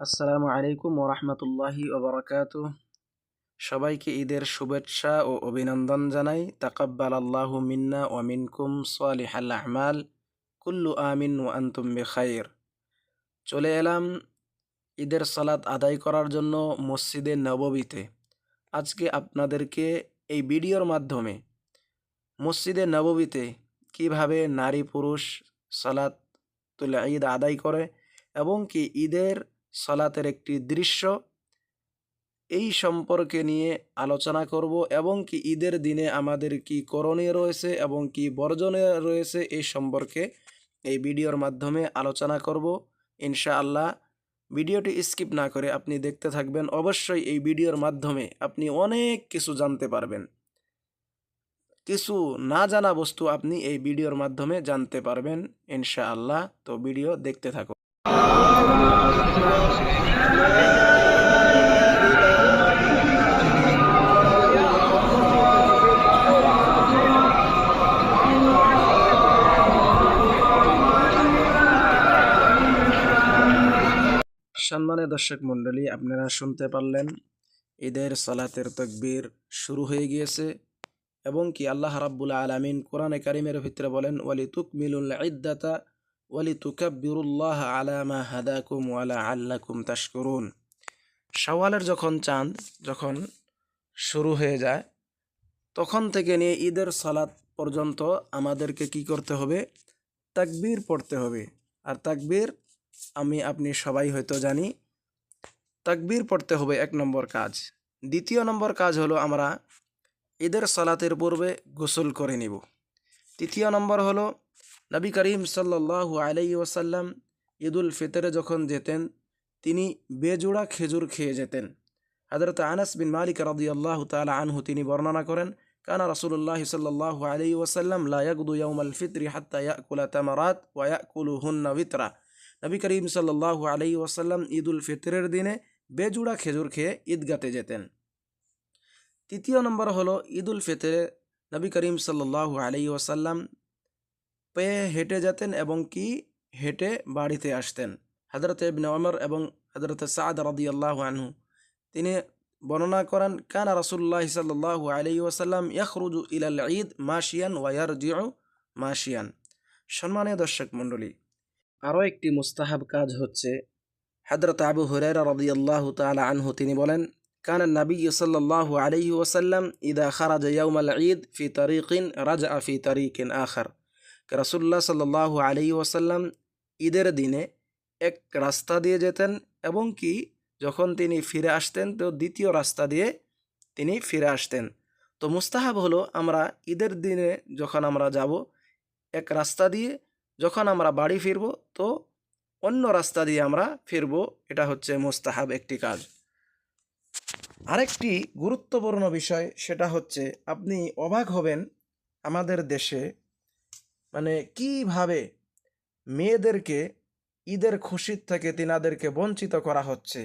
আসসালামু আলাইকুম ওরহমতুল্লাহি ওবরাকাত সবাইকে ঈদের শুভেচ্ছা ও অভিনন্দন জানাই। তাকাব্বাল আল্লাহু মিন্না ও মিনকুম সালিহাল আহমাল কুল্লু আমিন ও আন্তুম বেখাইর। চলে এলাম ঈদের সালাত আদায় করার জন্য মসজিদে নববীতে। আজকে আপনাদেরকে এই ভিডিওর মাধ্যমে মসজিদে নববীতে কীভাবে নারী পুরুষ সালাত তুলে ঈদ আদায় করে এবং কি ঈদের সালাতের একটি দৃশ্য। এই সম্পর্কে নিয়ে আলোচনা করব এবং কি ঈদের দিনে আমাদের কি করণীয় রয়েছে এবং কি বর্জনীয় রয়েছে এই সম্পর্কে এই ভিডিওর মাধ্যমে আলোচনা করব। ইনশাআল্লাহ, ভিডিওটি স্কিপ না করে আপনি দেখতে থাকবেন। অবশ্যই এই ভিডিওর মাধ্যমে আপনি অনেক কিছু জানতে পারবেন। কিছু না জানা বস্তু আপনি এই ভিডিওর মাধ্যমে জানতে পারবেন, ইনশাআল্লাহ। তো ভিডিও দেখতে থাকুন। সম্মানের দর্শক মণ্ডলী, আপনারা শুনতে পারলেন, ঈদের সালাতের তকবীর শুরু হয়ে গিয়েছে এবং কি আল্লাহ রাব্বুল আলামিন কোরআনে কারিমের ভিতরে বলেন ওয়ালি তুকমিলুল ইদ্দাতা হাদাকুম ওয়ালা যখন চাঁদ যখন শুরু হয়ে যায়, তখন থেকে নিয়ে ঈদের সালাত পর্যন্ত আমাদেরকে কি করতে হবে? তাকবীর পড়তে হবে। আর তাকবীর আমি, আপনি সবাই হয়তো জানি, তাকবীর পড়তে হবে এক নম্বর কাজ। দ্বিতীয় নম্বর কাজ হলো আমরা ঈদের সালাতের পূর্বে গোসল করে নিব। তৃতীয় নম্বর হলো নবী করিম সাল্লাল্লাহু আলাই ওয়াসাল্লাম ঈদুল ফিতরে যখন যেতেন, তিনি বেজোড়া খেজুর খেয়ে যেতেন। হজরত আনাস বিন মালিক রাদিয়াল্লাহু তাআলা আনহু তিনি বর্ণনা করেন, কানা রসুল্লাহ সাল্লাল্লাহু আলাইহি ওসাল্লাম লা ইয়াকদু ইয়াউমাল ফিতরি হাত্তা ইয়াকুলা তামারাত ওয়া ইয়াকুলুহুন্না বিতরা নবী করিম সাল্লাল্লাহু আলাইহি ওয়াসাল্লাম ঈদুল ফিতরের দিনে বেজুড়া খেজুর খেয়ে ঈদগাতে যেতেন। তৃতীয় নম্বর হলো ঈদুল ফিতরে নবী করিম সাল্লাল্লাহু আলাইহি ওয়াসাল্লাম পেয়ে হেঁটে যেতেন এবং কি হেঁটে বাড়িতে আসতেন হজরত ইবনে ওমর এবং হজরত সাদ রাদিয়াল্লাহু আনহু তিনি বর্ণনা করেন কানা রাসূলুল্লাহ সাল্লাল্লাহু আলাইহি ওয়াসাল্লাম ইয়াখরুজু ইলাল ঈদ মাশিয়ান ওয়া ইয়ারজিউ মাশিয়ান সম্মানীয় দর্শক মণ্ডলী আরও একটি মুস্তাহাব কাজ হচ্ছে হজরত আবু হুরায়রা রাদিয়াল্লাহু তাআলা আনহু তিনি বলেন كان النبي صلى الله عليه وسلم إذا خرج يوم العيد في طريق رجع في طريق آخر রাসুল্লাহ সাল্লাহ আলী ওয়াসাল্লাম ঈদের দিনে এক রাস্তা দিয়ে যেতেন এবং কি যখন তিনি ফিরে আসতেন, তো দ্বিতীয় রাস্তা দিয়ে তিনি ফিরে আসতেন। তো মুস্তাহাব হলো, আমরা ঈদের দিনে যখন আমরা যাব এক রাস্তা দিয়ে, যখন আমরা বাড়ি ফিরব, তো অন্য রাস্তা দিয়ে আমরা ফিরব। এটা হচ্ছে মুস্তাহাব একটি কাজ। আরেকটি গুরুত্বপূর্ণ বিষয়, সেটা হচ্ছে আপনি অবাক হবেন আমাদের দেশে মানে কীভাবে মেয়েদেরকে ঈদের খুশির থেকে তিনাদেরকে বঞ্চিত করা হচ্ছে?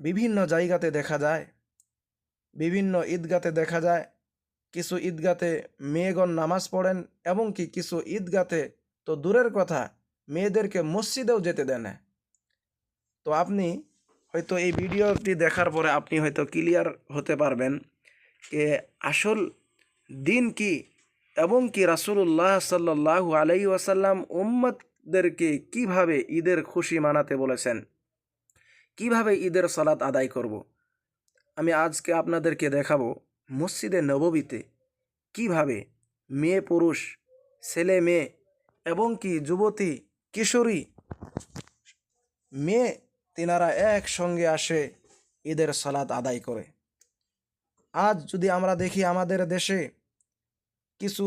বিভিন্ন জায়গাতে দেখা যায়, বিভিন্ন ঈদগাতে দেখা যায়, কিছু ঈদগাতে মেয়েগণ নামাজ পড়েন এবং কি কিছু ঈদগাতে তো দূরের কথা, মেয়েদেরকে মসজিদেও যেতে দেন তো আপনি হয়তো এই ভিডিওটি দেখার পরে আপনি হয়তো ক্লিয়ার হতে পারবেন, যে আসল দিন কি? এবং কি রাসুল্লাহ সাল্লাহ আলাই ওয়াসাল্লাম উম্মতদেরকে কীভাবে ঈদের খুশি মানাতে বলেছেন কীভাবে ঈদের সালাত আদায় করব। আমি আজকে আপনাদেরকে দেখাবো মসজিদে নববীতে কীভাবে মেয়ে পুরুষ, ছেলে মেয়ে এবং কি যুবতী, কিশোরী মেয়ে তিনারা একসঙ্গে আসে ঈদের সালাত আদায় করে আজ যদি আমরা দেখি আমাদের দেশে কিছু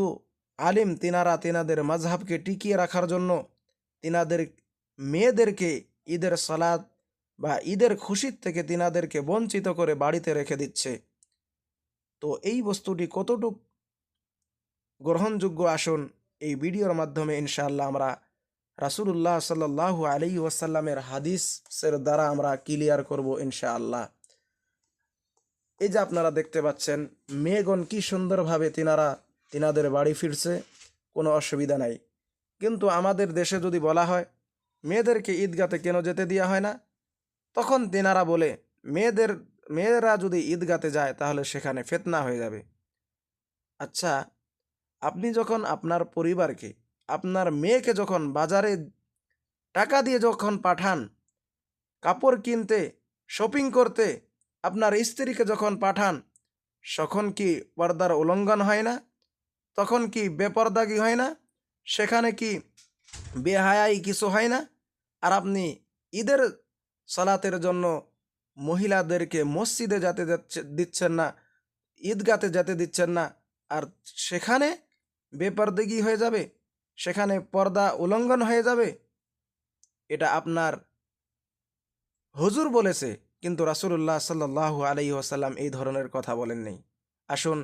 আলিম তিনারা তিনাদের মজহাবকে টিকিয়ে রাখার জন্য তিনাদের মেয়েদেরকে ঈদের সালাদ বা ঈদের খুশির থেকে তিনাদেরকে বঞ্চিত করে বাড়িতে রেখে দিচ্ছে। তো এই বস্তুটি কতটুক গ্রহণযোগ্য আসন এই ভিডিওর মাধ্যমে ইনশাআল্লাহ আমরা রাসুলুল্লাহ সাল্লাহ আলী ওয়াসাল্লামের হাদিসের দ্বারা আমরা ক্লিয়ার করব ইনশাআল্লাহ। এই যে আপনারা দেখতে পাচ্ছেন, মেয়েগণ কি সুন্দরভাবে তিনারা তিনাদের বাড়ি ফিরছে, কোনো অসুবিধা নাই। কিন্তু আমাদের দেশে যদি বলা হয়, মেয়েদেরকে ঈদগাতে কেন যেতে দেওয়া হয় না? তখন তেনারা বলে, মেয়েদের, মেয়েরা যদি ঈদগাতে যায়, তাহলে সেখানে ফেতনা হয়ে যাবে। আচ্ছা আপনি যখন আপনার পরিবারকে, আপনার মেয়েকে যখন বাজারে টাকা দিয়ে যখন পাঠান, কাপড় কিনতে, শপিং করতে, আপনার স্ত্রীকে যখন পাঠান, তখন কি পর্দার উল্লঙ্ঘন হয় না? তখন কি বেপরদাগি হয় না? সেখানে কি বেহায়াই কিছু হয় না? আর আপনি ঈদের সালাতের জন্য মহিলাদেরকে মসজিদে যেতে দিচ্ছেন না, ঈদগাতে যেতে দিচ্ছেন না, আর সেখানে বেপরদিগি হয়ে যাবে? সেখানে পর্দা উল্লঙ্ঘন হয়ে যাবে? এটা আপনার হুজুর বলেছে, কিন্তু রাসূলুল্লাহ আলাইহি ওয়াসাল্লাম এই ধরনের কথা বলেননি। আসুন,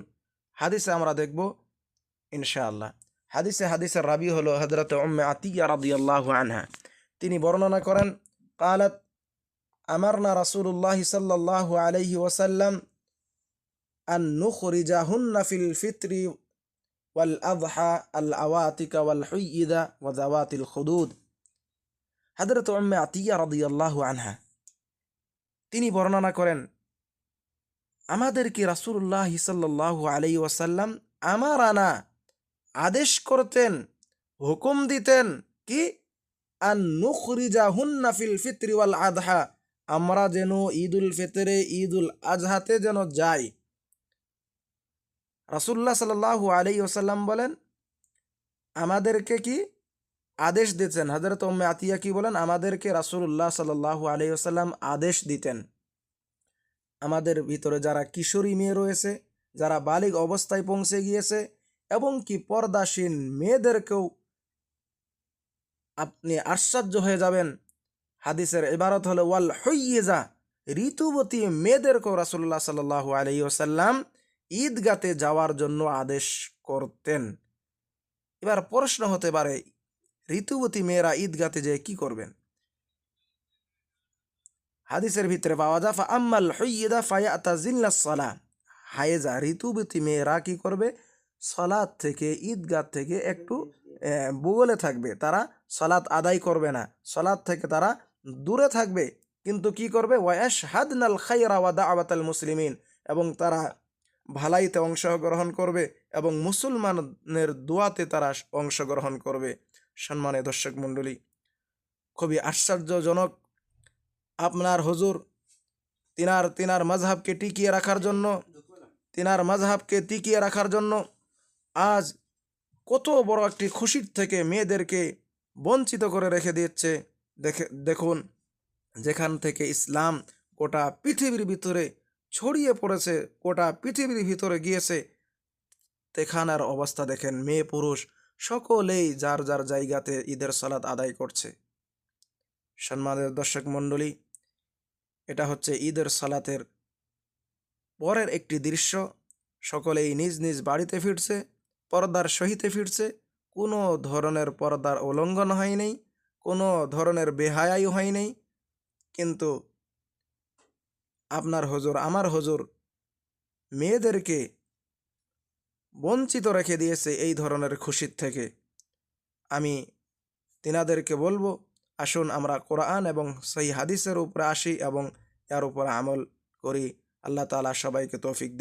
হাদিসে আমরা দেখব ইনশাআল্লাহ। হাদিসে হাদিসের রাবি হল হজরত উম্মে আতিয়া রাদি আল্লাহ আনহা। তিনি বর্ণনা করেন, কালাত আমারনা রাসুল্লাহ সাল্লাহ আলহি ওসাল্লাম আন নুখরিজাহুন্না ফিল ফিত্রি ওয়াল আবহা আল আওয়াতিকা ওয়াল হুইদা ওয়াদাওয়াতিল খুদুদ। হজরত উম্মে আতিয়া রাদি আল্লাহ আনহা। তিনি বর্ণনা করেন আমাদের কি রাসুল্লাহ সাল্লাহ আলাই ওয়াসাল্লাম আমার আনা আদেশ করতেন, হুকুম দিতেন কি? আন নুখরিজাহুন্না ফিল আমরা যেন ঈদ ঈদুল ফিতরে ঈদুল আজহাতে যেন যাই। রাসূলুল্লাহ সাল্লাল্লাহু আলাইহি ওসাল্লাম বলেন, আমাদেরকে কি আদেশ দিতেন? হজরত উম্মে আতিয়া কি বলেন? আমাদেরকে রাসূলুল্লাহ সাল্লাল্লাহু আলাইহি ওয়াসাল্লাম আদেশ দিতেন। আমাদের ভিতরে যারা কিশোরী মেয়ে রয়েছে, যারা বালিগ অবস্থায় পৌঁছে গিয়েছে এবং কি পর্দাসীন মেয়েদেরকেও আপনি আশ্চর্য হয়ে যাবেন। হাদিসের ইবারত হলো, ওয়াল হইয়েজা ঋতুবতী মেয়েদেরকেও রাসূলুল্লাহ সাল্লাল্লাহু আলাইহি ওয়াসাল্লাম ঈদগাতে যাওয়ার জন্য আদেশ করতেন। এবার প্রশ্ন হতে পারে, ঋতুবতী মেয়েরা ঈদগাতে যেয়ে কি করবেন? হাদিসের ভিতরে পাওয়া যায় আম্মাল হইয়দা জিল্লা সলা হায়েজা, ঋতুবতী মেয়েরা কি করবে? সলাদ থেকে, ঈদগাহ থেকে একটু বগলে থাকবে। তারা সলাৎ আদায় করবে না। সলাদ থেকে তারা দূরে থাকবে। কিন্তু কি করবে? ওয়াশ হাদনাল খাইরা ওয়া মুসলিমিন। এবং তারা ভালাইতে অংশগ্রহণ করবে এবং মুসলমানের দোয়াতে তারা অংশগ্রহণ করবে। সম্মানে দর্শক মণ্ডলী, খুবই আশ্চর্যজনক আপনার হুজুর, তিনার তিনার মাঝহাবকে টিকিয়ে রাখার জন্য, তিনার মাঝহাবকে টিকিয়ে রাখার জন্য আজ কত বড় একটি খুশির থেকে মেয়েদেরকে বঞ্চিত করে রেখে দিচ্ছে দেখে, দেখুন, যেখান থেকে ইসলাম গোটা পৃথিবীর ভিতরে ছড়িয়ে পড়েছে, গোটা পৃথিবীর ভিতরে গিয়েছে, তেখানার অবস্থা দেখেন, মেয়ে পুরুষ সকলেই যার যার জায়গাতে ঈদের সালাত আদায় করছে। সম্মানের দর্শক মণ্ডলী, এটা হচ্ছে ঈদের সালাতের পরের একটি দৃশ্য। সকলেই নিজ নিজ বাড়িতে ফিরছে পর্দার সহিতে ফিরছে। কোনো ধরনের পর্দার উল্লঙ্ঘন হয়নি কোনো ধরনের বেহায়াই হয়নি কিন্তু আপনার হজুর, আমার হজুর মেয়েদেরকে বঞ্চিত রেখে দিয়েছে এই ধরনের খুশির থেকে। আমি তিনাদেরকে বলব, আসুন আমরা কোরআন এবং সেই হাদিসের উপরে আসি এবং এর উপরে আমল করি। আল্লাহ তালা সবাইকে তৌফিক।